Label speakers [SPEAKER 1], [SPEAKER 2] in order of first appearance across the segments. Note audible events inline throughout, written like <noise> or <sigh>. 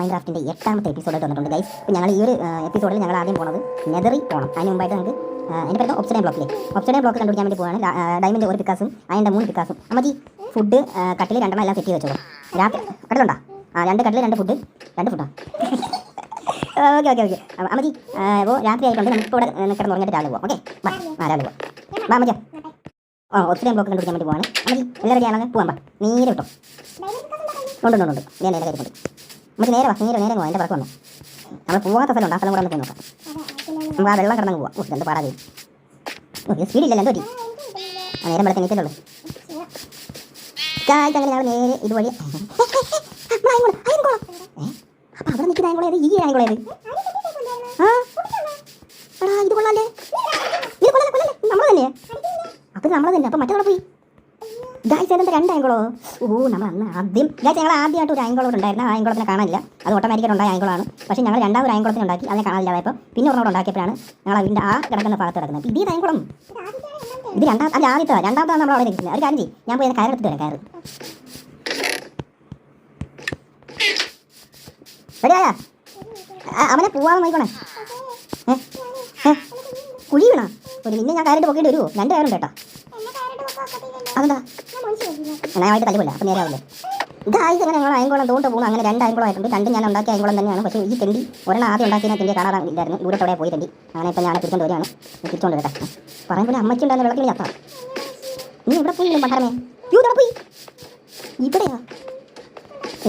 [SPEAKER 1] മൈൻക്രാഫ്റ്റിന്റെ എട്ടാമത്തെ എപ്പിസോഡ് വന്നിട്ടുണ്ട് ഗൈസ് അപ്പോൾ ഞങ്ങൾ ഈ ഒരു എപ്പിസോഡിൽ ഞങ്ങൾ ആദ്യം പോണത് നെതറി പോകണം അതിന് മുമ്പായിട്ട് നമുക്ക് എന്റെ പേര് ഒപ്സഡൈൻ ബ്ലോക്കിൽ ഒപ്സഡൈൻ ബ്ലോക്ക് കണ്ടുപിടിക്കാൻ വേണ്ടി പോവാണ്. ഡയമിന്റെ ഒരു പിക്കാസും അതിന്റെ മൂന്ന് പിക്കാസും അമ്മജി ഫുഡ് കട്ടിൽ രണ്ടെണ്ണം എല്ലാം സെറ്റ് ചെയ്ത് വെച്ചോളൂ. രാത്രി കട്ടിലുണ്ടോ ആ രണ്ട് കട്ടിൽ രണ്ട് ഫുഡ് രണ്ട് ഫുഡാ <laughs> ഓക്കെ ഓക്കെ ഓക്കെ. അമ്മജി അപ്പോൾ രാത്രി ആയിട്ടുണ്ട്. നമുക്ക് ഇവിടെ കിടന്ന് ഉറങ്ങിയിട്ട് രാവിലെ പോവാം. ഓക്കെ? ബാ ആ രാവിലെ പോവാം. ബാ ആ ഒത്തിരി ബ്ലോക്ക് കണ്ടുപിടിക്കാൻ വേണ്ടി പോവാണ്. അമ്മജി എല്ലാവരും ആണെങ്കിൽ പോവാം ബാ. നീരെ വിട്ടോ ഉണ്ട് ഉണ്ട് ഉണ്ട് ഞാൻ നേരെ കയറിക്കൊണ്ട് നമുക്ക് നേരെ വാ നേരെ നേരെ പോവാം എന്റെ വന്നു. നമ്മൾ പോകാത്ത സ്ഥലമുണ്ട് ആ സ്ഥലം കൂടെ പോയി നോക്കാം. നമുക്ക് ആ വെള്ളം കിടന്നു പോവാം. ഓ എന്ത് പാടാതെ സ്പീഡില്ലല്ലോ എന്തോ ആ നേരം വെള്ളത്തിൽ നീറ്റല്ലോ ചായക്ക് അങ്ങനെ നേരെ ഇതുവഴി അപ്പം അവിടെ നിൽക്കുന്ന ഈ ആയങ്കോളേത് ആ? ഇത് കൊള്ളാല്ലേ? ഇത് കൊള്ളാല്ലേ കൊള്ളാല്ലേ. തന്നെ അപ്പം മറ്റേ പോയി. ഗായ്സ് അതിന്റെ രണ്ട് ആംഗിളോ ഓ? നമ്മൾ അന്ന് ആദ്യം ഗായ്സ് ഞങ്ങൾ ആദ്യമായിട്ട് ഒരു ആംഗിളോട് ഉണ്ടായിരുന്നു ആ ആംഗിളത്തിനെ കാണാനില്ല. അത് ഓട്ടോമാറ്റിക്കായിട്ട് ഉണ്ടായ ആംഗിളാണ് പക്ഷേ ഞങ്ങൾ രണ്ടാമത് ആംഗിളത്തിന് ഉണ്ടാക്കി. അതിനെ കാണാനില്ലാതായപ്പോൾ പിന്നെ ഒരെണ്ണം ഉണ്ടാക്കിയപ്പോഴാണ് ഞങ്ങൾ അതിന്റെ ആ കിടക്കുന്ന ഭാഗത്ത് കിടക്കുന്നത്. ഇത് ആംഗിളം ഇത് രണ്ടാം അല്ല ആദ്യത്തെ രണ്ടാമത്താണ് നമ്മൾ അവിടെ നിൽക്കുന്നത്. ഒരു കാര്യം ഞാൻ പോയി കയറെടുത്ത് വരാം കയറ്. റെഡിയായാ അവനെ പോവാതെ നോക്കണേ കുഴി ഒരു നിന്നെ ഞാൻ കയറിട്ട് പോകേണ്ടി വരുമോ രണ്ട് കയറുണ്ട് കേട്ടോ. അതെന്താ? നന്നായിട്ട് തല്ലുമില്ല അപ്പം നേരെയാവില്ലേ ഇത് ആയിട്ട് അങ്ങനെ ഞങ്ങൾ അയങ്കോളം തോട്ട് പോകുന്നു. അങ്ങനെ രണ്ട് അയങ്കോളമായിട്ടുണ്ട് രണ്ടും ഞാൻ ഉണ്ടാക്കിയ അയങ്കോളം തന്നെയാണ്. പക്ഷേ ഈ തെണ്ടി ഒരെണ്ണം ആദ്യം ഉണ്ടാക്കിയ തെണ്ടി കാണാറില്ലായിരുന്നു ദൂരത്തോടെ പോയി തെണ്ടി. അങ്ങനെ ഇപ്പം ഞാൻ തിരിച്ചുകൊണ്ട് വരികയാണ്. തിരിച്ചുകൊണ്ട് വരട്ടെ പറയുമ്പോൾ അമ്മച്ചി ഉണ്ടായിരുന്ന വെള്ളത്തിൽ ചത്താ. നീ ഇവിടെ പോയി പണ്ടറമേ? യൂ ഇവിടെ പോയി? ഇവിടെയാ.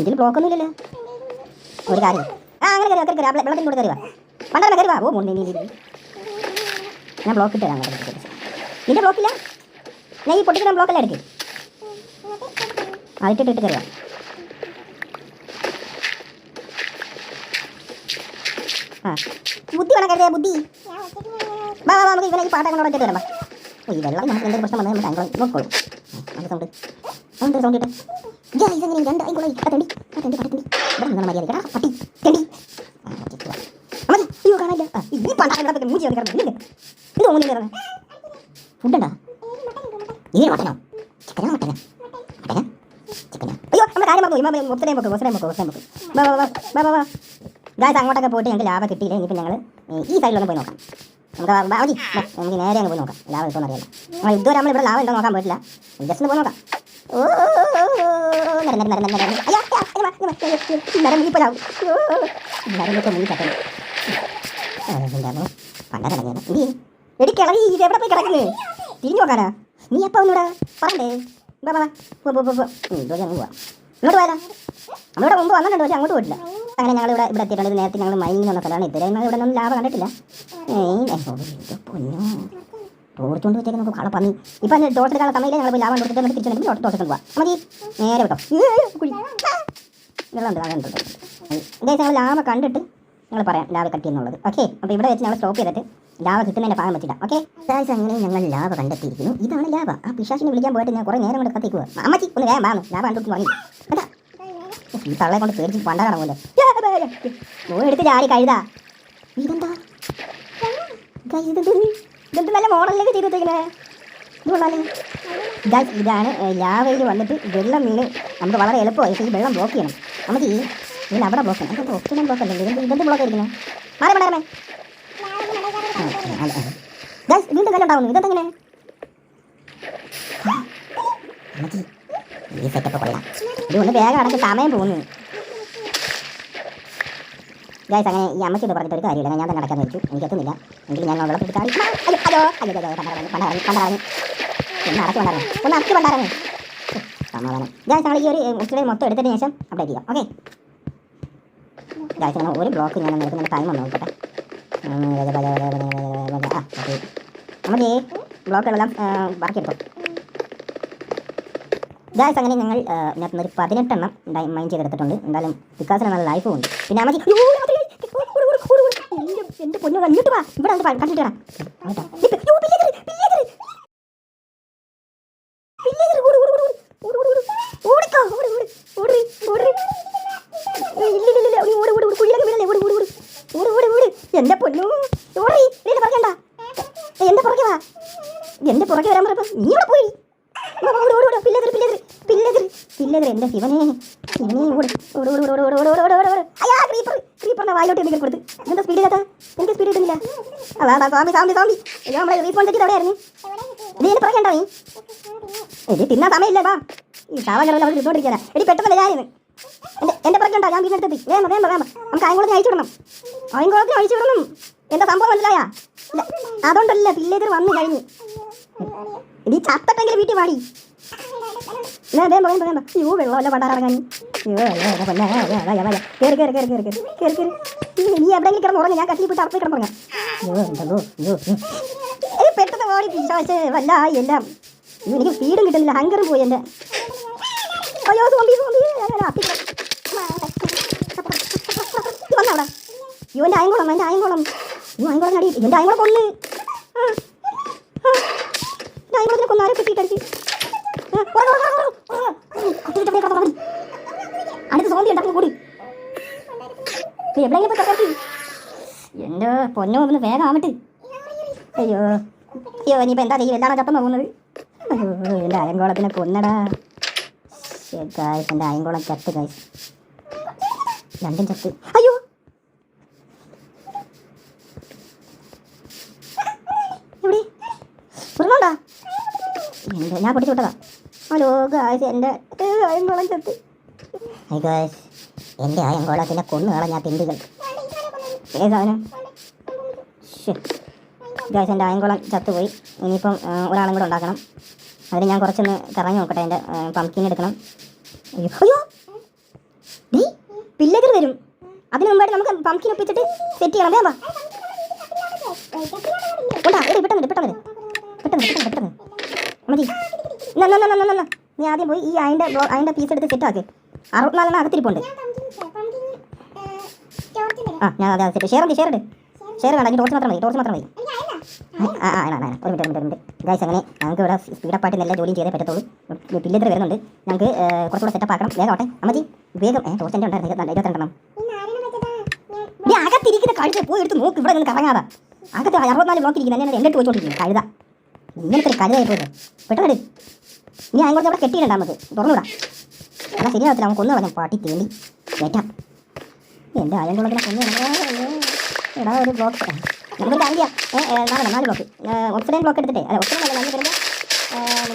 [SPEAKER 1] ഇതിൽ ബ്ലോക്കൊന്നുമില്ലല്ലോ ഒരു കാര്യം ആ അങ്ങനെ കയറി കയറി കയറി. വെള്ളത്തിൽ കൂടെ കയറി വാ. പണ്ടാരമേ കയറി വാ. ഓ മുന്നേ. ഞാൻ ബ്ലോക്ക് ഇട്ട് തരാം നിന്റെ ബ്ലോക്കില്ല ഈ പൊട്ടിക്കുന്ന ബ്ലോക്കല്ല എടുക്ക് അതിട്ടിട്ട് ഇട്ട് കയറുക ആ ബുദ്ധി വേണം കരുതേ ബുദ്ധി വാ വാ വാ, നമുക്ക് ഇവനെ ഈ പാട്ടം കൊണ്ടോടെ വരാം വാ. ഓ, ഈ വെള്ളം നമുക്ക് എന്തെങ്കിലും പ്രശ്നം വന്നാൽ നമുക്ക് അങ്കളം നോക്കോളൂ നമുക്ക് സൗണ്ട് സൗണ്ട് സൗണ്ട് ഇട്ടെ ഇതാ ഇതെങ്ങനെ രണ്ട് അങ്കളം ആ തെണ്ടി ആ തെണ്ടി പട്ടി തെണ്ടി ഇവിടെ നിന്നാണ് മര്യാദ കേട്ടാ പട്ടി തെണ്ടി ആ, ഓക്കേ, പോവാം. അമ്മച്ചി, അയ്യോ കാണാനില്ല ആ, ഈ പണ്ടാരം ഇവിടെ മൂഞ്ചി വന്ന് കിടന്നു കാര്യം നോക്കും ഒത്തിരി നോക്കും ഒത്തിരി നോക്കും ഒത്തിരി നോക്കും ബാ ബാ അങ്ങോട്ടൊക്കെ പോയിട്ട് ഞങ്ങൾക്ക് ലാഭം കിട്ടിയില്ല ഇനിയിപ്പോൾ ഞങ്ങൾ ഈ സൈഡിലൊന്ന് പോയി നോക്കാം നമുക്ക് ബാബുജി നമുക്ക് നേരെ അങ്ങ് പോയി നോക്കാം ലാഭം കിട്ടുമെന്ന് അറിയാം നമ്മൾ ഇതുവരെ നമ്മൾ ഇവിടെ ലാഭം ഉണ്ടോ നോക്കാൻ പോയിട്ടില്ല ജസ്റ്റ് ഒന്ന് പോയി നോക്കാം ഓ നരം എടി പോയി തിരിഞ്ഞു നോക്കാനാ നീ എപ്പോൾ ഒന്നൂടാ പറഞ്ഞേ ഇങ്ങോട്ട് പോയാലോ നമ്മളിവിടെ മുമ്പ് വന്നിട്ടുണ്ട് പക്ഷെ അങ്ങോട്ട് പോയിട്ടില്ല. അങ്ങനെ ഞങ്ങൾ ഇവിടെ ഇവിടെ എത്തിയിട്ടുണ്ട്. നേരത്തെ ഞങ്ങൾ മൈനിങ് എന്നുള്ള സ്ഥലമാണ്. ഇതുവരെ ഞങ്ങൾ ഇവിടെ ഒന്നും ലാഭം കണ്ടിട്ടില്ല. പൊന്നു പൊന്നോ. തോർച്ചുകൊണ്ട് വെച്ചേക്ക് നമുക്ക് കളപ്പന്നി ഇപ്പം അതിന് ടോട്ടൽ കള തമ്മിൽ ഞങ്ങൾ ലാഭം കൊടുത്തിട്ട് നമുക്ക് തിരിച്ചു ടോട്ടൽ ടോട്ടൽ പോവാം. നമുക്ക് നേരെ വിട്ടോ. കുഴി. വെള്ളമുണ്ട് കണ്ടിട്ടുണ്ട് ഇതേ ഞങ്ങൾ ലാഭം കണ്ടിട്ട് ഞങ്ങൾ പറയാം ലാഭം കട്ടി എന്നുള്ളത് ഓക്കെ അപ്പോൾ ഇവിടെ വെച്ച് ഞങ്ങൾ സ്റ്റോപ്പ് ചെയ്തിട്ട് ലാഭ കിട്ടുന്നതിന്റെ ഭാഗം വെച്ചിട്ട്. ഓക്കെ ഗായ്സ് അങ്ങനെ ഞങ്ങൾ ലാഭ കണ്ടെത്തിയിരിക്കുന്നു. ഇതാണ് ലാഭ. ആ പിശാശിനെ വിളിക്കാൻ പോയിട്ട് ഞാൻ കുറേ നേരം കൊണ്ട് കത്തിക്കുക അമ്മച്ചി ഒന്ന് വേഗം വാങ്ങും ലാഭ പറഞ്ഞു കേട്ടാ ഉഫ്, ഈ തള്ളെ കൊണ്ട് പേടിച്ച് പണ്ട പോലെ ഓ എടുത്ത് ചാടി കഴുതാ. ഇതെന്താ? ഇതെന്ത്? ഇതെന്ത് നല്ല മോഡലിലേക്ക് ചെയ്ത് ഇതാണ് ലാവയിൽ വന്നിട്ട് വെള്ളം വീണ് നമുക്ക് വളരെ എളുപ്പമായി. ഈ വെള്ളം ബ്ലോക്ക് ചെയ്യണം. നമുക്ക് ഈ ഇതിൽ അവിടെ ബ്ലോക്ക് ചെയ്യണം. അതെന്താ ഒത്തിരി ബ്ലോക്ക് അല്ലേ? ഇതെന്ത് ഇതെന്ത് ബ്ലോക്ക് ആയിരിക്കുന്നത് മാറി മാറി. ഇത് ഒന്ന് വേഗം സമയം പോകുന്നു ഗൈസ് അങ്ങനെ ഈ അമ്മച്ചി ഇത് പറഞ്ഞിട്ട് ഒരു കാര്യമില്ല ഞാൻ തന്നെ അടക്കാൻ വെച്ചു എനിക്ക് എത്തുന്നില്ല എങ്കിലും ഞാൻ അവളെ പിടിച്ച് ചാടി അയ്യോ അയ്യോ അയ്യോ അയ്യോ പണ്ടാറങ്ങി പണ്ടാറങ്ങി പണ്ടാറങ്ങി ഒന്ന് സമാധാനം ഈ ഒരു മുസ്ലിം മൊത്തം എടുത്തതിന് ശേഷം അപ്ഡേറ്റ് ചെയ്യാം ഓക്കെ ഒരു ബ്ലോക്ക് ഞാൻ ടൈം ഒന്ന് നോക്കട്ടെ നമുക്ക് ഈ ബ്ലോക്കുകളെല്ലാം വർക്കെടുത്തു ഗായ്സ് അങ്ങനെ ഞങ്ങൾ ഇതിനകത്ത് നിന്ന് ഒരു പതിനെട്ടെണ്ണം മൈൻ ചെയ്തെടുത്തിട്ടുണ്ട്. എന്തായാലും വികാസിന് നല്ല ലൈഫും ഉണ്ട്. പിന്നെ ഓട്. എന്റെ പൊന്നു കണ്ടിട്ട് വാ. ഇവിടെ കണ്ടിട്ട് വരാം. എന്റെ പുറകെ വരാൻ നീ പോയി. എന്റെ സ്പീഡ് എനിക്ക് സ്പീഡ് സ്വാമി സ്വാമി സ്വാമി തെറ്റി തിന്നാൻ സമയമില്ല വാ. ഈ സാവാകളെല്ലാം എടി പെട്ടെന്ന് ഞാനിന്ന് എന്റെ എന്റെ പുറകെ ഉണ്ടോ? ഞാൻ വീടിനടുത്തെത്തി വേണ്ട വേണ്ട വേണ്ട നമുക്ക് അയങ്കുളത്തിന് അഴിച്ചു വിടണം. അയങ്കുളത്തിന് അഴിച്ചു വിടണം. എന്താ സംഭവം മനസ്സിലായാ? അതുകൊണ്ടല്ല പിള്ളേര് വന്നു കഴിഞ്ഞു. ഇനി ചത്തട്ടെങ്കിലും വീട്ടിൽ വാടി. അയ്യോ വെള്ളമല്ല പണ്ടാറങ്ങാൻ കയറി നീ കിടന്ന് ഞാൻ കട്ടിൽ പോയിട്ട് അപ്പുറത്ത് കിടന്നുറങ്ങാം പെട്ടെന്ന് ഓടി പിശാശ് വല്ല എല്ലാം. എനിക്ക് സ്പീഡും കിട്ടുന്നില്ല. ഹങ്കറും പോയി എന്റെ അയ്യോ സോമ്പി സോമ്പി അയ്യോ എന്റെ അയങ്കോളം എന്റെ അയങ്കോളം അയ്യോ അയങ്കോളം അടി എന്റെ അയങ്കോളം കൊന്ന് ആ, ആ. എന്റെ അയങ്കോളത്തിനെ കൊന്ന് ആരെ കിട്ടിയിട്ടടിച്ച് അടുത്ത് സോമ്പി കൂടി എവിടെയെങ്കിലും പോയി എന്റെ പൊന്നോ ഒന്ന് വേഗം ആവട്ടെ അയ്യോ അയ്യോ ഇനിയിപ്പോൾ എന്താ ചെയ്യും എന്താണോ ചത്തം നോക്കുന്നത് അയ്യോ എന്റെ അയങ്കോളത്തിനെ കൊന്നടാ ഗായ്സ് എന്റെ അയങ്കോളം ചത്ത് ഗായ്സ് രണ്ടും ചത്ത് അയ്യോ എവിടെ ഉറങ്ങണ്ടാ എന്റെ ഞാൻ പൊടിച്ചു വിട്ടതാ. ഹലോ ഗായ്സ് എന്റെ അയങ്കോളം ചത്ത്. ഹൈ ഗായ്സ് എന്റെ അയങ്കോളത്തിനെ കൊന്നു കളഞ്ഞ തിണ്ടികൾ. ഏ സാധനം. ഗായ്സ് എന്റെ അയങ്കോളം ചത്തുപോയി. ഇനിയിപ്പം ഒരാളും കൂടെ ഉണ്ടാക്കണം. അതിന് ഞാൻ കുറച്ചൊന്ന് കറങ്ങി നോക്കട്ടെ എന്റെ പംകിൻ എടുക്കണം. അയ്യോ ഡേ വരും. അതിന് മുമ്പായിട്ട് നമുക്ക് പംകിൻ ഒപ്പിച്ചിട്ട് സെറ്റ് ചെയ്യണം. വേവാ ഇവിടെ പെട്ടെന്ന് പെട്ടെന്ന് മതി. നീ ആദ്യം പോയി ഈ അതിന്റെ അതിന്റെ പീസ് എടുത്ത് സെറ്റ് ആക്ക് അറുപത്തിനാലെണ്ണം അകത്തിരിപ്പുണ്ട് ആ ഞാൻ അതെ സെറ്റ് ഷെയർ ഉണ്ട് ഷെയർ ഉണ്ട് ഷെയർ വേണ്ട ടോർച്ച് മാത്രം മതി ടോർച്ച് മാത്രം മതി ആ ആ ആ, ആ, ആ, ഒരു മിനിറ്റ് ഒരു മിനിറ്റ് ഗൈസ് അങ്ങനെ ഞങ്ങൾക്ക് ഇവിടെ സ്പീഡപ്പായിട്ട് നല്ല ജോലിയും ചെയ്തേ പറ്റത്തുള്ളൂ പിള്ളേർ വരുന്നുണ്ട് ഞങ്ങൾക്ക് കുറച്ചുകൂടെ സെറ്റപ്പ് ആക്കണം വേഗം ആവട്ടെ അമ്മജി വേഗം ഏ ടോർച്ച് എന്റെ ഉണ്ടായിരുന്നു ഇരുപത്തി- ഇരുപത്തിരണ്ടെണ്ണം നീ അകത്തിരിക്കുന്ന കഴുത പോയി എടുത്ത് നോക്ക് ഇവിടെ നിന്ന് കറങ്ങാതാ അകത്ത് അറുപത്തിനാല് ബ്ലോക്ക് ഇരിക്കുന്ന എന്നെ എന്റെ വെച്ചോണ്ടിരിക്കുന്നു കഴുത ഇങ്ങനത്തെ ഒരു പോയത്. പെട്ടെന്ന് ഇനി അങ്ങോട്ട് അവിടെ കെട്ടിയിട്ടുണ്ട് നമുക്ക്. തുറന്നുവിടാം. എന്നാൽ ശരിയാവത്തില്ല നമുക്ക് കൊന്നു പറഞ്ഞാൽ പാട്ടി തേണ്ടി കയറ്റാം എന്റെ അയൽക്കുള്ളതിനെ കൊന്നു കളഞ്ഞാ. എടാ ഒരു ബ്ലോക്ക് നമുക്കൊരു കാര്യം നാല് നാല് ബ്ലോക്ക് ഒക്സിഡൻ ബ്ലോക്ക് എടുത്തിട്ടേ. അല്ല ഒക്സിഡൻ അല്ല നമ്മൾ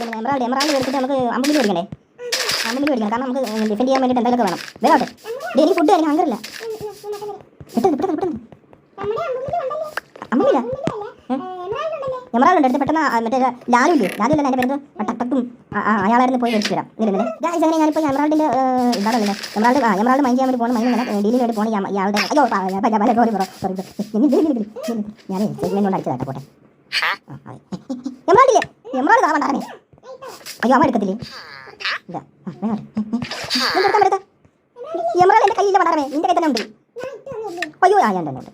[SPEAKER 1] വരുമ്പോൾ എമറാൾഡ് എടുത്തിട്ട് നമുക്ക് അമ്പലി മേടിക്കണേ അമ്പലി മേടിക്കണം കാരണം നമുക്ക് ഡിഫെൻഡ് ചെയ്യാൻ വേണ്ടിയിട്ട് എന്തെങ്കിലുമൊക്കെ വേണം. വേഗോട്ടെ ഡെയിലി ഫുഡ് എനിക്ക് ഹങ്കറില്ല പെട്ടെന്ന് പെട്ടെന്ന് പെട്ടെന്ന്. അമ്പലില്ല എമറാൾഡ് എടുത്ത് പെട്ടെന്ന് മറ്റേ ലാലുല്ലേ? ലാലുല്ല എന്റെ പേര് ടക്കും. അയാളായിരുന്നു പോയി മേടിച്ചു തരാം. ഇതിലെ ഗായ്സ് അങ്ങനെ ഞാനിപ്പോൾ എമറാൾഡിന്റെ പിന്നെ എമറാൾഡ് ആ എമറാൾഡ് മൈൻഡ് ചെയ്യാൻ വേണ്ടി പോകണം മൈൻഡ് ഡീലിന് വേണ്ടി പോകണം ഇയാളുടെ അയ്യോ സോറി ബ്രോ സോറി ഞാൻ സെഗ്മെന്റ് കൊണ്ട് അടിച്ചതാട്ടെ പോട്ടെ. എമറാൾഡില്ലേ എമറാൾഡ് താവണ്ടാണേ അയ്യോ അമ്മ എടുക്കത്തില്ലേ? ഇല്ല എടുക്കാൻ പറ്റത്ത എമറാൾഡ് എന്റെ കയ്യില്ല പണ്ടാറമേ നിന്റെ തന്നെ ഉണ്ട്. അയ്യോ ആ ഞാൻ തന്നെ ഉണ്ട്.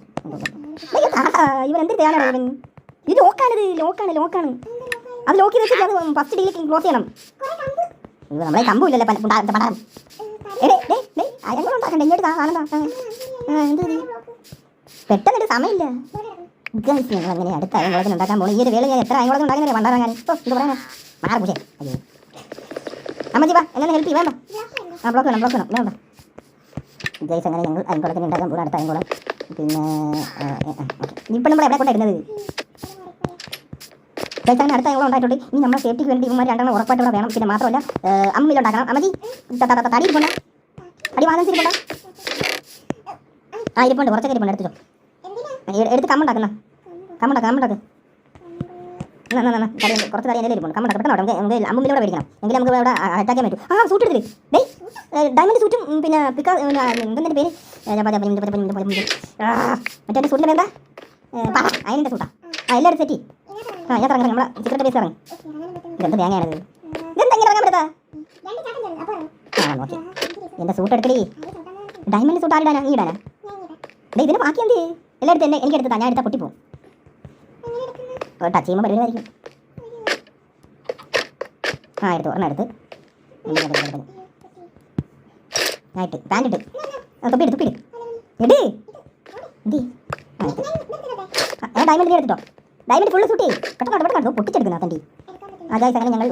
[SPEAKER 1] ഇവൻ എന്ത് ചെയ്യാനാണ് ഇവൻ? ഇത് ലോക്കാണ് ഇത് ലോക്കാണ് ലോക്കാണ് അത് ലോക്ക് ചെയ്ത് വെച്ചിട്ട് അത് ഫസ്റ്റ് ഡീൽ ക്ലോസ് ചെയ്യണം. നമ്മളെ കമ്പില്ലല്ലേ ഡേ ഡേ അയങ്ങൾ ഉണ്ടാക്കണ്ട? ഇങ്ങോട്ട് സാധനം എന്ത് ഇത്? പെട്ടെന്ന് ഒരു സമയമില്ല. ഞങ്ങൾ അങ്ങനെ അടുത്ത അയങ്കുളത്തിന് ഉണ്ടാക്കാൻ പോകണം ഈ ഒരു വേള ഞാൻ എത്ര അയങ്കുളത്തിന് ഉണ്ടാക്കാൻ ഞാൻ. ഇപ്പോൾ ഇത് പറയാനാ. മാറ പൂശേ അയ്യോ. അമ്മജി വാ എന്നെ ഹെൽപ്പ് ചെയ്യാം ആ ബ്ലോക്ക് വേണം ബ്ലോക്ക് വേണം വേണ്ട. ഗൈസ് അങ്ങനെ ഞങ്ങൾ അയങ്കുളത്തിന് ഉണ്ടാക്കാൻ പോകണം അടുത്ത അയങ്കുളം പിന്നെ ഇപ്പോ നമ്മൾ എവിടെ കൊണ്ടിരുന്നത് അങ്ങനെ അടുത്ത ഞങ്ങൾ ഉണ്ടായിട്ടുണ്ട് ഇനി നമ്മുടെ സേഫ്റ്റിക്ക് വേണ്ടി ഇവന്മാർ രണ്ടെണ്ണം ഉറപ്പായിട്ട് ഇവിടെ വേണം പിന്നെ മാത്രമല്ല അമ്മയിലുണ്ടാക്കണം അമ്മജി തടി ഇരിപ്പുണ്ട അടി വാദം ഇരിപ്പുണ്ട ആ ഇരിപ്പുണ്ട് കുറച്ചൊക്കെ ഇരിപ്പുണ്ട് എടുത്തിട്ടോ എ- എടുത്ത് കമ്മുണ്ടാക്കുന്ന കമ്മുണ്ടാക്ക കമ്മുണ്ടാക്ക് കുറച്ച് കറി എന്തെങ്കിലും ഇരിപ്പുണ്ട് കമ്മുണ്ടാക്ക പെട്ടെന്ന് നമുക്ക് നമുക്ക് അമ്മിലൂടെ മേടിക്കണം എങ്കിലും നമുക്ക് ഇവിടെ അറ്റാക്കാൻ പറ്റും ആ സൂട്ട് എടുത്തിട്ട് ഡേ ഡയമണ്ട് സൂറ്റും പിന്നെ പിക്കാ എന്തെന്റെ പേര് മറ്റേ സൂട്ടിന്റെ പേരെന്താ അതിന്റെ സൂട്ടാ ആ എല്ലാവരും സെറ്റി ആ ഞാൻ ഇറങ്ങി നമ്മളെ ചിക്കന്റെ പേസ് ഇറങ്ങി. ഇതെന്ത് തേങ്ങയാണിത് ഇതെന്താ ഇങ്ങനെ ഇറങ്ങാൻ പറ്റാ ആ നോക്കി. എന്റെ സൂട്ട് എടുക്കടി. ഡയമണ്ട് സൂട്ട് ആരിടാനാ നീ ഇടാനാ? അതെ ഇതിന് ബാക്കി എന്ത്? എല്ലായിടത്തും എന്നെ എനിക്ക് എടുത്താ ഞാൻ എടുത്താൽ പൊട്ടിപ്പോവും. ടച്ച് ചെയ്യുമ്പോൾ പരിപാടിയായിരിക്കും ആ എടുത്തു. ഒരെണ്ണം എടുത്ത്. ആയിട്ട്. പാന്റ് ഇട്ട്. തൊപ്പി എടുത്ത് എട്. എന്തി ആ എടുത്ത് ആ, ഡയമണ്ട് നീ എടുത്തിട്ടോ? ഡയമണ്ട് ഫുള്ള് സൂട്ടി പെട്ടെന്ന് പെട്ടെന്ന് പെട്ടെന്ന് പൊട്ടിച്ചെടുക്കുന്ന ആ ഗൈസ് അങ്ങനെ ഞങ്ങൾ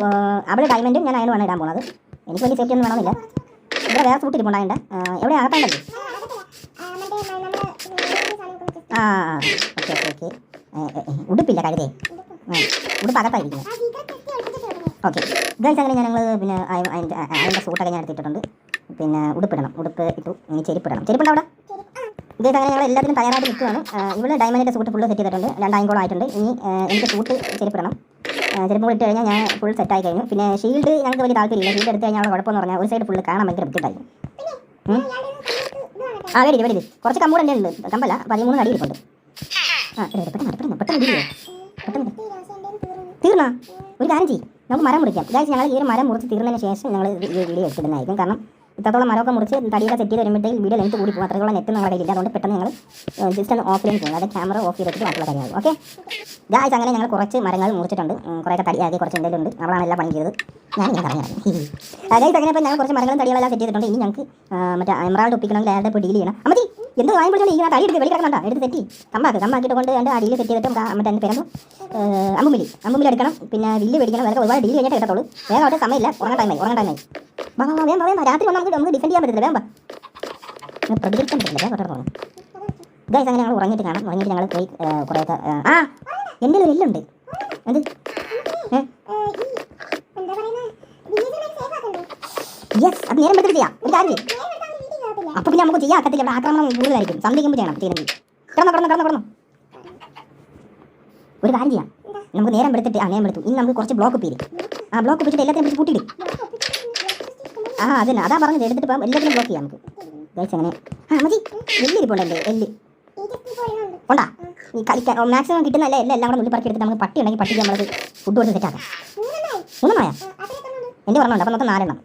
[SPEAKER 1] അവിടെ ഡയമണ്ടും ഞാൻ അയനുമാണ് ഇടാൻ പോകുന്നത് എനിക്ക് വലിയ സേഫ്റ്റി ഒന്നും വേണമെന്നില്ല. ഇവിടെ വേറെ സൂട്ട് ഇരിപ്പുണ്ടായിട്ട് എവിടെ? അകത്താണ്ടല്ലോ ആ ഓക്കെ ഓക്കെ ഉടുപ്പില്ല കഴുതേ. ഉടുപ്പ് അകത്തായിരിക്കുന്നു. ഓക്കെ ഗൈസ് അങ്ങനെ ഞങ്ങൾ പിന്നെ അതിന്റെ സൂട്ടൊക്കെ ഞാൻ എടുത്തിട്ടുണ്ട്. പിന്നെ ഉടുപ്പിടണം. ഉടുപ്പ് ഇട്ടു. ഇനി ചെരുപ്പിടണം ചെരുപ്പുണ്ടോ അവിടെ? ഗൈസ് അങ്ങനെ ഞങ്ങൾ എല്ലാത്തിനും തയ്യാറായിട്ട് നിൽക്കുകയാണ് ഇവിടെ ഡയമണ്ടിന്റെ സൂട്ട് ഫുള്ള് സെറ്റ് ചെയ്തിട്ടുണ്ട്. രണ്ടായിരം ആയിട്ടുണ്ട്. ഇനി എനിക്ക് സൂട്ട് ചെരുപ്പിടണം. ചെരുപ്പ് ഇട്ട് കഴിഞ്ഞാൽ ഞാൻ ഫുൾ സെറ്റ് ആയി കഴിഞ്ഞു. പിന്നെ ഷീൽഡ് ഞങ്ങൾക്ക് വലിയ താല്പര്യമില്ല ഷീൽഡ് എടുത്ത് കഴിഞ്ഞാൽ കുഴപ്പമെന്ന് പറഞ്ഞാൽ ഒരു സൈഡ് ഫുള്ള് കാണാൻ ഭയങ്കര ബുദ്ധിമുട്ടായിരുന്നു. ആ വേടി വേടി കുറച്ച് കമ്പൂടെ ഉണ്ട് കമ്പല്ല പതിമൂന്ന് അടി ഇരിപ്പുണ്ട്. ആ തീർന്നാ? ഒരു കാര്യം ചെയ്യും. നമുക്ക് മരം മുറിക്കാം. ഗായ്സ് ഞങ്ങൾ ഈ ഒരു മരം മുറിച്ച് തീർന്നതിന് ശേഷം ഞങ്ങൾ ഈ വീഡിയോ എടുത്തിടുന്നതായിരിക്കും. കാരണം ഇത്രത്തോളം മരമൊക്കെ മുറിച്ച് തടിയൊക്കെ സെറ്റ് ചെയ്ത് വരുമ്പോഴത്തേക്ക് വീഡിയോ ലെങ്ത് കൂടി പോകും. അത്രത്തോളം നെറ്റ് നമ്മുടെ ഇല്ല. അതുകൊണ്ട് പെട്ടെന്ന് ഞങ്ങൾ ജസ്റ്റ് ഒന്ന് ഓഫ് ചെയ്ത് പോകും. അതായത് ക്യാമറ ഓഫ് ചെയ്തിട്ട് ബാക്കിയുള്ള കാര്യങ്ങൾ ഓക്കെ ഗായ്സ് അങ്ങനെ ഞങ്ങൾ കുറച്ച് മരങ്ങൾ മുറിച്ചിട്ടുണ്ട്. കുറേ കുറേയൊക്കെ തടിയാക്കി കുറച്ച് എന്തെങ്കിലും ഉണ്ട്. നമ്മളാണ് എല്ലാം പണി ചെയ്തത്. ഞാൻ ഇങ്ങനെ പറഞ്ഞു ഗായ്സ് അങ്ങനെ ഇപ്പോൾ ഞങ്ങൾ കുറച്ച് മരങ്ങളും തടികളെല്ലാം സെറ്റ് ചെയ്തിട്ടുണ്ട്. ഇനി ഞങ്ങൾക്ക് മറ്റേ എമറാൾഡ് ഒപ്പിക്കണമെങ്കിൽ അയാളുടെ ഇപ്പോൾ ഡീൽ ചെയ്യണം. അമ്മതി എന്ത് വായും പിടിച്ചോണ്ട് ഇങ്ങനെ തടി എടുത്ത് വെളി കിടക്കണ്ട എടുത്ത് തെറ്റി കമ്പാക്ക് കമ്പാക്കിയിട്ട് കൊണ്ട് എന്റെ അടിയിൽ സെറ്റ് ചെയ്തിട്ട് മറ്റേ എന്റെ പേരെന്തോ? അമ്പുമിലി അമ്പുമിലി എടുക്കണം. പിന്നെ വില്ല് മേടിക്കണം. വേറെ ഒരുപാട് ഡീൽ കഴിഞ്ഞിട്ട് എടുത്തോളൂ വേറെ അവിടെ സമയമില്ല. ഉറങ്ങാൻ ടൈമായി ഉറങ്ങാൻ ടൈമായി വാ വേണ്ട വേണ്ട വേഗം വാ, വേഗം രാത്രി വന്നാൽ നമുക്ക് നമുക്ക് ഡിഫെൻഡ് ചെയ്യാൻ പറ്റില്ല വേഗം വാ. ഇങ്ങനെ പ്രതികരിക്കാൻ പറ്റില്ല. പെട്ടെന്ന് പോകണം ഗൈസ് അങ്ങനെ ഞങ്ങൾ ഉറങ്ങിയിട്ട് കാണാം. ഉറങ്ങിയിട്ട് ഞങ്ങൾ പോയി കുറേ കുറേയൊക്കെ ആ എന്റെ ഒരു എല്ലുണ്ട് എന്ത്? ഏ യെസ് അത് നേരം പെട്ടെന്ന് ചെയ്യാം. ഒരു കാര്യം അപ്പോൾ പിന്നെ നമുക്ക് ചെയ്യാൻ ഇവിടെ ആക്രമണം കൂടുതലായിരിക്കും. സന്ധിക്കുമ്പോൾ ചെയ്യണം ചെയ്യണമെങ്കിൽ കിടന്നോ കിടന്നോ കിടന്നോ കിടന്നോ. ഒരു കാര്യം ചെയ്യാം. നമുക്ക് നേരം എടുത്തിട്ട് ആ നേരം എടുത്തു. ഇനി നമുക്ക് കുറച്ച് ബ്ലോക്ക് പീരി ആ ബ്ലോക്ക് പിടിച്ചിട്ട് എല്ലാത്തിനും പിടിച്ച് കൂട്ടിയിടും. ആ അതന്നെ. അതാ പറഞ്ഞത്. എടുത്തിട്ട് പോകാം എല്ലാത്തിനും ബ്ലോക്ക് ചെയ്യാം നമുക്ക്. ഗൈസ് അങ്ങനെ. ആ മതി. എല്ല് ഇരിപ്പുണ്ടല്ലേ എല്ല്. ഉണ്ടാ ഈ കളിക്കാൻ മാക്സിമം കിട്ടുന്നല്ല എല്ലാം എല്ലാം കൂടെ ഉള്ളി പറക്കി എടുത്തിട്ട് നമുക്ക് പട്ടി ഉണ്ടെങ്കിൽ പട്ടിക്ക് നമ്മൾ ഫുഡ് കൊടുത്ത് സെറ്റാക്കാം മൂന്നെണ്ണമായ എന്റെ പറഞ്ഞുണ്ട് അപ്പം നമുക്ക് നാലെണ്ണം.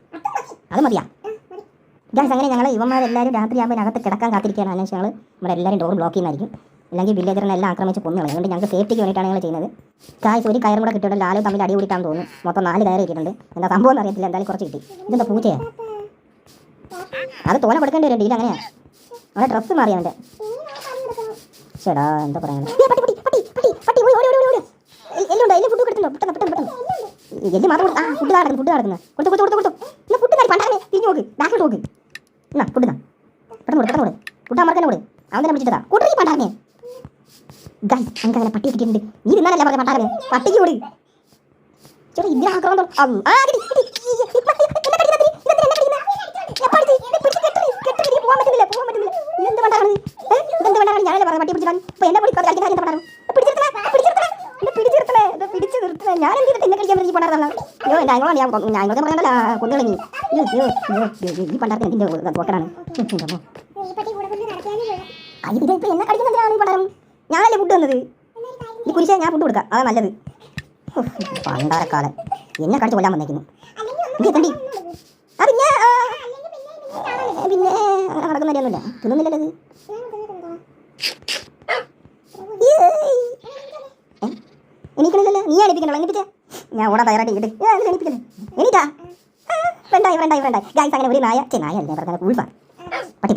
[SPEAKER 1] അത് മതിയാ. ഗൈസ് അങ്ങനെ ഞങ്ങൾ ഇവന്മാരെല്ലാവരും രാത്രിയാകുമ്പോൾ അകത്ത് കിടക്കാൻ കാത്തിരിക്കുകയാണ് അന്വേഷിച്ച് ഞങ്ങൾ ഇവിടെ എല്ലാവരും ഡോർ ബ്ലോക്ക് ചെയ്യുന്നതായിരിക്കും. അല്ലെങ്കിൽ വില്ലേജറിനെ എല്ലാം ആക്രമിച്ച് കൊന്നുകളയും അതുകൊണ്ട് ഞങ്ങൾക്ക് സേഫ്റ്റിക്ക് വേണ്ടിയിട്ടാണ് ഞങ്ങൾ ചെയ്യുന്നത്. ഗായ്സ് ഒരു കയറും കൂടെ കിട്ടിയിട്ട് ലാലു തമ്മിൽ അടി കൂടിയിട്ടാണ് തോന്നുന്നു. മൊത്തം നാല് കയറി കിട്ടിയിട്ടുണ്ട്. എന്താ സംഭവം അറിയത്തില്ല എന്തായാലും കുറച്ച് കിട്ടി. ഇതെന്താ പൂച്ചയാ? അത് തോനെ കൊടുക്കേണ്ടി വരും. ഡീൽ അങ്ങനെയാ. അവിടെ ഡ്രസ്സ് മാറി അവന്റെ. ചേടാ എന്താ പറയാ എല്ലുണ്ടോ എല്ലാം ഫുഡ് കൊടുത്തല്ലോ പെട്ടെന്ന് പെട്ടെന്ന് പെട്ടെന്ന്. എല്ല് മാത്രം ആ ഫുഡ് നടക്കുന്നു ഫുഡ് നടക്കുന്നു കൊടുത്തു കൊടുത്തു കൊടുത്തു. കൊടുത്തു ഫുഡ് പണ്ടാനെ തിരിഞ്ഞു നോക്ക്. ബാക്കിൽ നോക്ക്. എന്നാ എന്നാ പെട്ടെന്ന് കൊടു പെട്ടെന്ന് കൊടു. ഫുഡ് തന്നെ കൊടു. അവൻ തന്നെ വിളിച്ചിട്ടാ കൂട്ടി പണ്ടാനെ ഗൈസ് എനിക്ക് അങ്ങനെ പട്ടി കിട്ടിയിട്ടുണ്ട്. നീ തിന്നാനല്ല പറഞ്ഞ പണ്ടാനെ പട്ടിക്ക് കൊടു. ചേട്ടാ ഇതിന് ആക്രമണം കിട്ടി, കിട്ടി. ഞാൻ എന്തിനാ എന്നെ കടിക്കാൻ പറ്റി ഈ പണ്ടാരത്തല്ല? അയ്യോ, എന്റെ അയങ്ങളാണ് ഞാൻ കൊ- ഞാൻ ഇങ്ങോട്ട് പറയണ്ടല്ലോ, ആ, കൊന്നുകളഞ്ഞു. ഈ പണ്ടാരത്തിന് എന്തിന്റെ പോക്കറാണ് എന്റെ അമ്മോ. അയ്യോ, ഇത് ഇപ്പൊ എന്നെ കടിക്കുന്നതിനാണ് ഈ പണ്ടാരം ഞാനല്ലേ ഫുഡ് തന്നത്? ഈ കുരിശ ഞാൻ ഫുഡ് കൊടുക്കാം. അതാ നല്ലത്. പണ്ടാരക്കാലൻ പണ്ടാരക്കാലം. എന്നെ കടിച്ചു കൊല്ലാൻ വന്നേക്കുന്നു. നീ എത്തണ്ടി ആ, ഏ, പിന്നെ അങ്ങനെ നടക്കുന്ന കാര്യമൊന്നുമില്ല തിന്നുന്നില്ലല്ലോ. എണീക്കണില്ലല്ലോ? നീ എണീപ്പിക്കണല്ലോ എണീപ്പിച്ചേ ഞാൻ ഓടാൻ തയ്യാറായിട്ട് അതിൽ എണീപ്പിക്കല്ലേ എണീറ്റാ? വേണ്ട ഫ്രണ്ടായി ഫ്രണ്ടായി ഗായ്സ് അങ്ങനെ ഒരു നായ ചേ നായ അല്ലേ? പറഞ്ഞത് ഉൾഫാണ് പട്ടി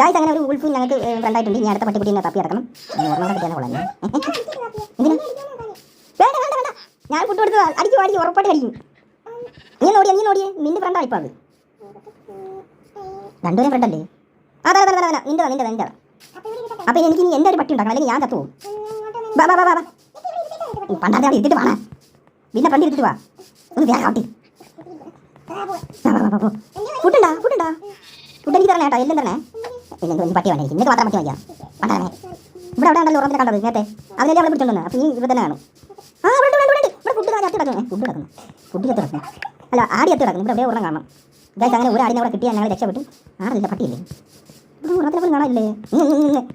[SPEAKER 1] ഗായ്സ് അങ്ങനെ ഒരു ഉൾഫും ഞങ്ങൾക്ക് ഫ്രണ്ടായിട്ടുണ്ട് ഇനി അടുത്ത പട്ടിപ്പട്ടി തപ്പി ഇറക്കണം. ഓർമ്മ കിട്ടിയാൽ കൊള്ളാം എന്തിനാ? വേണ്ട വേണ്ട വേണ്ട. ഞാൻ ഫുഡ് കൊടുത്ത് അടിക്കും അടിക്കും ഉറപ്പായിട്ട് അടിക്കും നീ നോടിയാ നീ നോടിയേ നിന്റെ ഫ്രണ്ടാണ് ഇപ്പം അത്. രണ്ടുപേരും ഫ്രണ്ടല്ലേ അതെ അതെ അതെ നിന്റെ നിന്റെ നിന്റെ അപ്പോൾ എനിക്ക് ഇനി എന്റെ ഒരു പട്ടി ഉണ്ടാക്കണം. അല്ലെങ്കിൽ ഞാൻ ചത്തു ബാ വാ വാ വാ ഇവിടെ ഇട്ടിട്ട് ഇരുത്തിട്ട് വാണേ പിന്നെ പണ്ടി എടുത്തിട്ട് വാ. ഒന്ന് വേറെ ആട്ടി ഫുഡുണ്ടാ ഫുഡുണ്ടാ. ഫുഡ് എനിക്ക് തരണേ കേട്ടോ എല്ലാം തരണേ. പിന്നെ എനിക്ക് പട്ടി വേണ്ട ഇന്നത്തെ മാത്രം പട്ടി മതിയാ? പണ്ടാണേ ഇവിടെ അവിടെ ഉണ്ടല്ലോ ഉറപ്പിനെ കണ്ടത് നേരത്തെ അതിനെ അവിടെ പിടിച്ചോണ്ട് അപ്പം ഈ ഇവിടെ തന്നെ കാണും. ആ ഇവിടെ ഇവിടെ ഉണ്ട്, ഇവിടെ ഫുഡ് ചത്തി കിടക്കുന്നു ഫുഡ് കിടക്കുന്നു ഫുഡ് ചത്തി കിടക്കുന്നു അല്ല ആടി ചത്തി കിടക്കുന്നു ഇവിടെ എവിടെ ഉറങ്ങാൻ കാണണം. ഗൈസ് അങ്ങനെ ഒരു ആടിനെ അവിടെ കിട്ടിയാൽ ഞങ്ങൾ രക്ഷപ്പെട്ടു. ആടില്ല പട്ടിയില്ലേ? ഇവിടെ ഒരെണ്ണത്തിനെ പോലും കാണാനില്ലേ.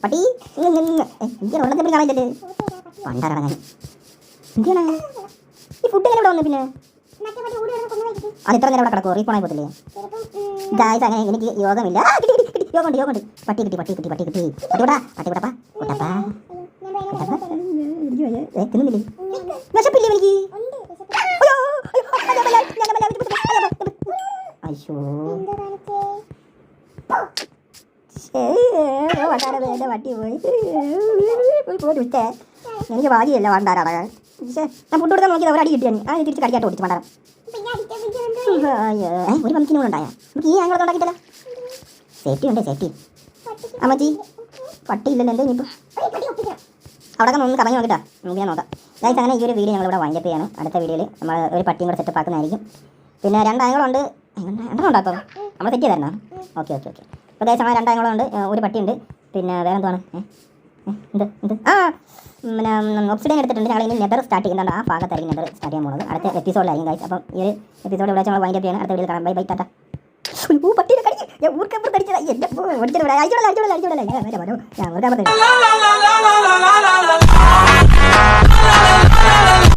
[SPEAKER 1] പട്ടി ഇന്ത്യ ഒരെണ്ണത്തിനെ പോലും കാണാനില്ലേ പണ്ടാരാണ് ഞാൻ. എന്തിനാണ് ഈ ഫുഡ് എങ്ങനെ ഇവിടെ വന്നു പിന്നെ? അത് നേരം അവിടെ കിടക്കുമോ റീഫോണായി പോകത്തില്ലേ ഗായ്സ് അങ്ങനെ എനിക്ക് യോഗമില്ല യോഗമുണ്ട് യോഗമുണ്ട് പട്ടി കിട്ടി പട്ടി കിട്ടി പട്ടി കിട്ടി പട്ടി വിടാ പട്ടി വിടപ്പാ എനിക്ക് അയ്യോ അയ്യോ, അയ്യോ, അയ്യോ, ഞാൻ അയ്യോ, അയ്യോ, അയ്യോ. അയ്യോ വണ്ടാരം എന്റെ വട്ടി പോയി പോയി ഞാൻ ഫുഡ് കൊടുക്കാൻ നോക്കിയത് ഒരടി കിട്ടിയാണ് ആ തിരിച്ച് കടിക്കാട്ട് ഓടിച്ചു ഏ, ഒരു പമ്പിന് കൂടെ ഉണ്ടായ നമുക്ക് ഈ ആങ്ങളെ ഉണ്ടാക്കിയിട്ടല്ല. സേഫ്റ്റി ഉണ്ട് സേഫ്റ്റി അമ്മച്ചി പട്ടി ഇല്ലല്ലോ എന്താ ഇനിയിപ്പോൾ അവിടെ ഒന്ന് കറങ്ങി നോക്കിട്ടാ നമുക്ക് ഞാൻ നോക്കാം. ഗൈസ് അങ്ങനെ ഈ ഒരു വീഡിയോ ഞങ്ങളിവിടെ വൈൻഡപ്പ് ചെയ്യാണ്. അടുത്ത വീഡിയോയിൽ നമ്മൾ ഒരു പട്ടിയും കൂടെ സെറ്റപ്പ് ആക്കുന്നതായിരിക്കും. പിന്നെ രണ്ടായങ്ങളുണ്ട് രണ്ടെണ്ണം ഉണ്ടാക്കും നമ്മൾ സെറ്റ് ചെയ്തായിരുന്നോ? Okay okay okay. അപ്പോൾ ഗൈസ് അങ്ങനെ രണ്ട് ആംഗിളുണ്ട് ഒരു പട്ടിയുണ്ട് പിന്നെ വേറെ എന്താണ് ഏ? എന്ത് ആ പിന്നെ ഒപ്സിഡിയൻ എടുത്തിട്ടുണ്ട്. ഞങ്ങൾ ഇനി നെതർ സ്റ്റാർട്ട് ചെയ്യുന്നുണ്ട്. ആ ഭാഗത്തായിരിക്കും നെതർ സ്റ്റാർട്ട് ചെയ്യാൻ പോകുന്നത്. അടുത്ത എപ്പിസോഡിലായിരിക്കും ഗൈസ് അപ്പം ഈ ഒരു എപ്പിസോഡ് ഇവിടെ നമ്മൾ വൈൻഡപ്പ് ചെയ്യണം. അടുത്ത വീട്ടിൽ കാണാം. ബൈ ബൈ ടാറ്റ ഓ കടിച്ചു ഞാൻ ഊർക്കപ്പുറത്ത് അടിച്ചതാ. എന്റെ ഓടിച്ചിട്ട് അയച്ചോളാം അയച്ചോളാം വരാം. ഞാൻ ഊർക്കപ്പുറത്ത്